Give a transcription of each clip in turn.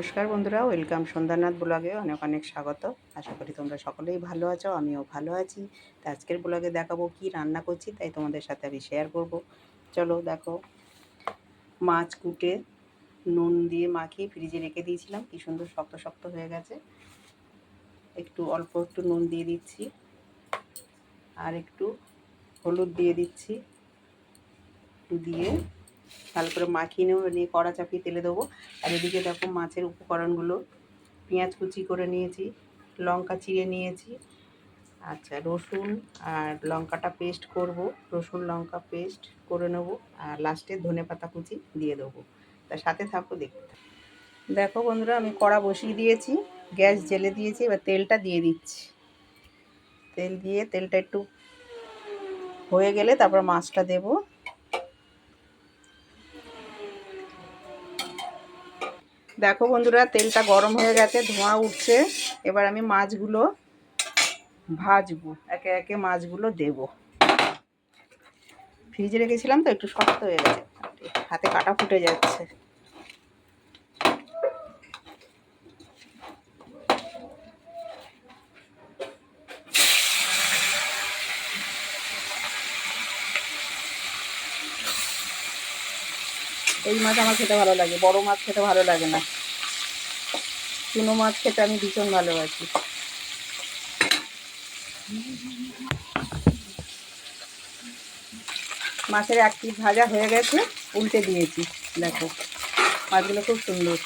নমস্কার বন্ধুরা, ওয়েলকাম সন্ধ্যানাথ ব্লগে অনেক অনেক স্বাগত। আশা করি তোমরা সকলেই ভালো আছো, আমিও ভালো আছি। তা আজকের ব্লগে দেখাবো কি রান্না করছি, তাই তোমাদের সাথে আমি শেয়ার করব। চলো দেখো, মাছ কুটে নুন দিয়ে মাখিয়ে ফ্রিজে রেখে দিয়েছিলাম, কি সুন্দর শক্ত শক্ত হয়ে গেছে। একটু অল্প একটু নুন দিয়ে দিচ্ছি, আর একটু হলুদ দিয়ে দিচ্ছি। দিয়ে ভালো করে মাখিয়ে নেব, নিয়ে কড়া চাপিয়ে তেলে দেবো। আর এদিকে দেখো মাছের উপকরণগুলো, পেঁয়াজ কুচি করে নিয়েছি, লঙ্কা চিড়ে নিয়েছি আচ্ছা রসুন আর লঙ্কাটা পেস্ট করব, রসুন লঙ্কা পেস্ট করে নেব, আর লাস্টে ধনে পাতা কুচি দিয়ে দেবো। তার সাথে থাকো, দেখতে দেখো বন্ধুরা, আমি কড়া বসিয়ে দিয়েছি, গ্যাস জেলে দিয়েছি, এবার তেলটা দিয়ে দিচ্ছি। তেল দিয়ে, তেলটা একটু হয়ে গেলে তারপর মাছটা দেবো। দেখো বন্ধুরা, তেলটা গরম হয়ে গেছে, ধোঁয়া উঠছে। এবার আমি মাছগুলো ভাজবো, একে একে মাছগুলো দেব। ফ্রিজে রেখেছিলাম তো, একটু শক্ত হয়ে গেছে। হাতে কাটা ফুটে যাচ্ছে। এই মাছ আমার খেতে ভালো লাগে, বড় মাছ খেতে ভালো লাগে না। চুনো মাছ খেতে আমি ভীষণ ভালোবাসি। মাছের এক পিস ভাজা হয়ে গেছে, উল্টে দিয়েছি, দেখো। মাছগুলো খুব সুন্দর।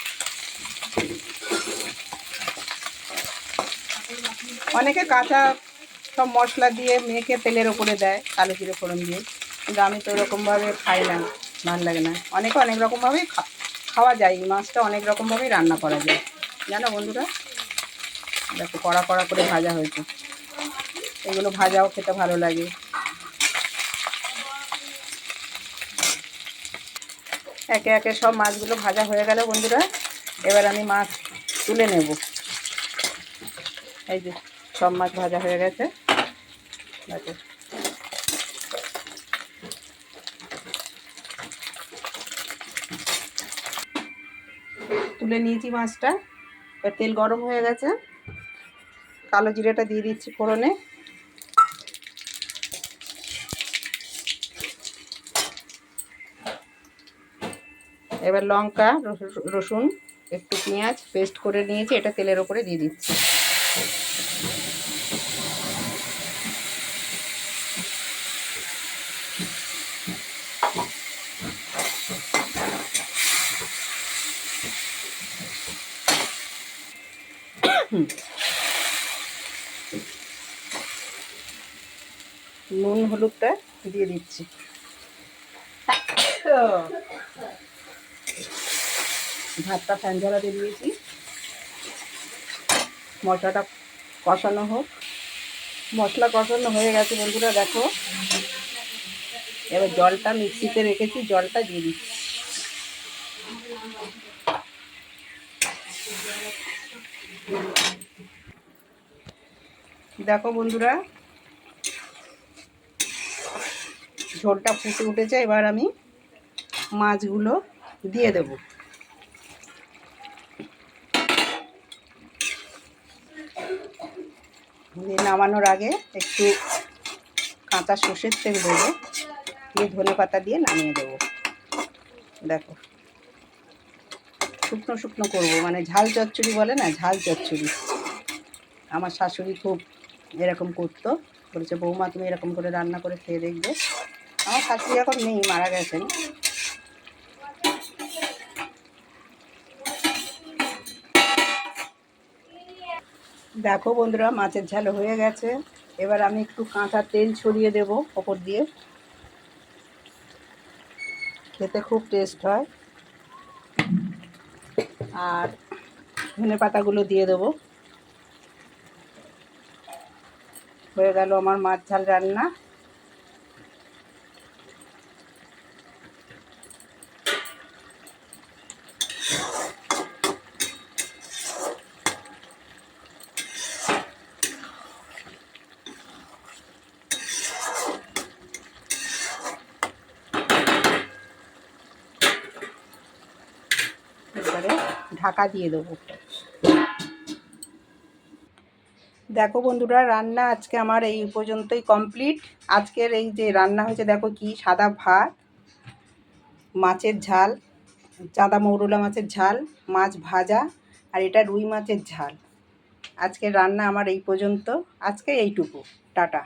অনেকে কাঁচা সব মশলা দিয়ে মেখে তেলের ওপরে দেয় কালো জিরে ফোড়ন দিয়ে। কিন্তু আমি তো ওরকমভাবে খাই না। ভালো লাগে না। অনেকে অনেক রকমভাবেই খাওয়া যায়, এই মাছটা অনেক রকমভাবেই রান্না করা যায়। জানো বন্ধুরা? দেখো কড়া কড়া করে ভাজা হয়েছে। এগুলো ভাজাও খেতে ভালো লাগে। একে একে সব মাছগুলো ভাজা হয়ে গেল বন্ধুরা। এবার আমি মাছ তুলে নেব। এই যে সব মাছ ভাজা হয়ে গেছে। দেখো। তুলে নিয়েছি মাছটা। এবার তেল গরম হয়ে গেছে। কালো জিরাটা দিয়ে দিচ্ছি ফোড়নে। এবার লঙ্কা, রসুন, একটু পেঁয়াজ পেস্ট করে নিয়েছি। এটা তেলের ওপরে দিয়ে দিচ্ছি। নুন হলুদটা দিয়ে দিচ্ছি। ভাতটা ফ্যান ঝরাতে দিয়েছি। মশলাটা কষানো হোক। মশলা কষানো হয়ে গেছে বন্ধুরা, দেখো। এবার জলটা মিক্সিতে রেখেছি, জলটা দিয়ে দিচ্ছি। দেখো বন্ধুরা, ঝোলটা ফুটে উঠেছে, এবার আমি মাছগুলো দিয়ে দেব। নামানোর আগে একটু কাঁচা সর্ষের তেল দেবো, দিয়ে ধনে পাতা দিয়ে নামিয়ে দেবো। দেখো। শুকনো শুকনো করব। মানে ঝাল চচ্চড়ি বলে না, ঝাল চচ্চড়ি। আমার শাশুড়ি খুব এরকম করতো। বলেছে, বৌমা, তুমি এরকম করে রান্না করে খেয়ে দেখবে। আমার শাশুড়ি এখন নেই, মারা গেছেন। দেখো বন্ধুরা, মাছের ঝাল হয়ে গেছে। এবার আমি একটু কাঁচা তেল ছড়িয়ে দেব ওপর দিয়ে। খেতে খুব টেস্ট হয়। আর ধনে পাতাগুলো দিয়ে দেবো। হয়ে গেল আমার মাছ ঝাল রান্না এবারে ঢাকা দিয়ে দেবো। দেখো বন্ধুরা, রান্না আজকে আমার এই পর্যন্তই কমপ্লিট আজকের এই যে রান্না হয়েছে, দেখো কি সাদা ভাত, মাছের ঝাল, চাঁদা মৌরলা মাছের ঝাল, মাছ ভাজা, আর এটা রুই মাছের ঝাল। আজকের রান্না আমার এই পর্যন্ত। আজকে এইটুকু। টাটা।